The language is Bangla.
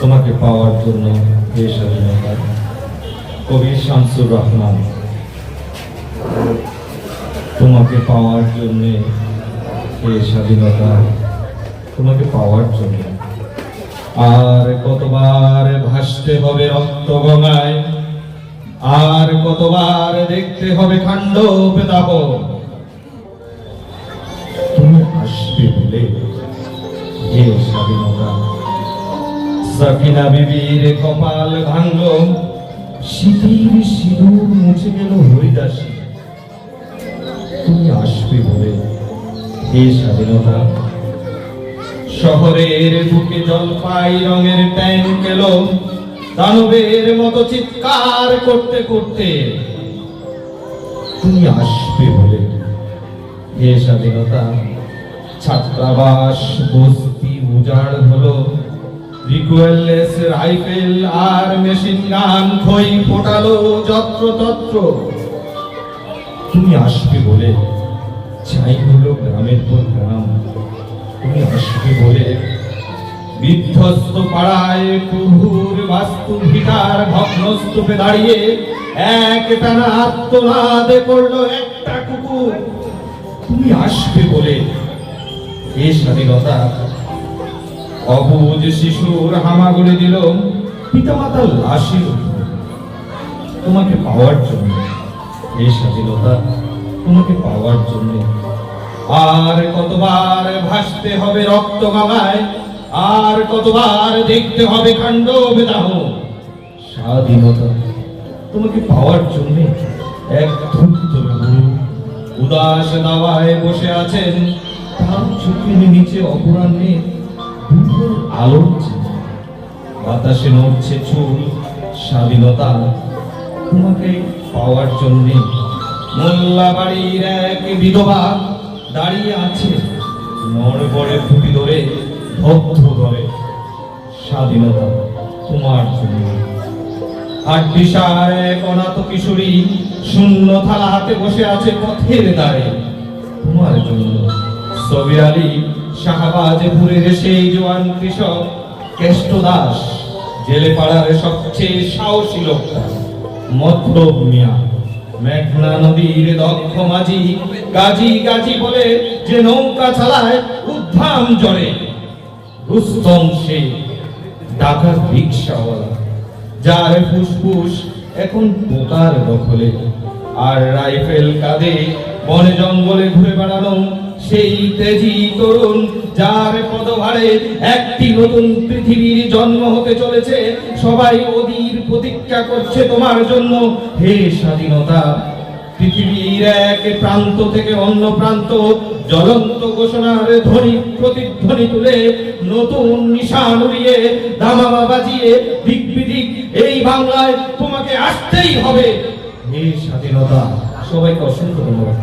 তোমাকে পাওয়ার জন্য কবি শামসুর রহমান, তোমাকে পাওয়ার জন্য স্বাধীনতা, তোমাকে পাওয়ার জন্য। আর কতবার ভাসতে হবে রক্ত গঙ্গায় আর কতবার দেখতে হবে খান্ড পেতাব তুমি আসবে বলে স্বাধীনতা সাকিনা বিবির কপাল ভাঙ্গ। শীতের সিঁদুর মুছে গেল হরিদাসী। তুমি আসবে বলে হে স্বাধীনতা। শহরের বুকে জলপাই রঙের ট্যাঙ্ক এলো দানবের মতো চিৎকার করতে করতে তুমি আসবে বলে হে স্বাধীনতা। ছাত্রাবাস বস্তি উজাড় হলো। রিকুয়েললেস রাইফেল আর মেশিন গান খই ফোটালো যত্র তত্র। তুমি আসবে বলে চাই হলো গ্রামের পর গ্রাম। তুমি আসবে বলে বিধ্বস্ত পাড়ায় প্রভুর বাস্তু ভিটার ভগ্নস্তূপে দাঁড়িয়ে এক টানা আত্মনাদ করল একটা কুকুর। তুমি আসবে বলে এ স্বাধীনতা অবুজ শিশুর হামাগুড়ি দিল। পিতামাতার লাশির। তোমাকে পাওয়ার জন্য এই স্বাধীনতা তোমাকে পাওয়ার জন্য। আর কতবার ভাসতে হবে রক্ত গঙ্গায় আর কতবার দেখতে হবে কাণ্ড বেদাহ স্বাধীনতা তোমাকে পাওয়ার জন্য এক ধূর্ত উদাস দাওয়ায় বসে আছেন। তার চোখের নিচে অপরাহ্নে দুপুর আলোর বাতাসে নড়ছে চুল স্বাধীনতা তোমাকে পাওয়ার জন্য মোল্লা বাড়ির এক বিধবা দাঁড়িয়ে আছে নড়বড়ে ফুটি ধরে ভক্ত করে স্বাধীনতা তোমার জন্য। হাড্ডিসার এক অনাথ কিশোরী শূন্য থালা হাতে বসে আছে পথের দ্বারে। তোমার জন্য। সবির আলী শাহবাজপুরের সেই জওয়ান কৃষক কেষ্ট দাস, জেলে পাড়ার সবচেয়ে সাহসী লোকটা মতলব মিয়া। মেঘনা নদীর দক্ষ মাঝি, গাজী গাজী বলে যে নৌকা চালায় উদ্ধাম জড়ে রুস্তম সে ডাকার রিক্সাওয়ালা, যার ফুসফুস এখন পোকার দখলে। আর রাইফেল কাঁধে বনে জঙ্গলে ঘুরে বেড়ানো সেই তেজি তরুণ, যার পদভারে একটি নতুন পৃথিবীর জন্ম হতে চলেছে। সবাই অধীর প্রতীক্ষা করছে তোমার জন্য। হে স্বাধীনতা, পৃথিবীর এক প্রান্ত থেকে অন্য প্রান্ত জ্বলন্ত ঘোষণার ধ্বনি, প্রতিধ্বনি তুলে নতুন নিশান উড়িয়ে দামামা বাজিয়ে দিক বিদিক এই বাংলায় তোমাকে আসতেই হবে। হে স্বাধীনতা, সবাইকে অসংখ্য ধন্যবাদ।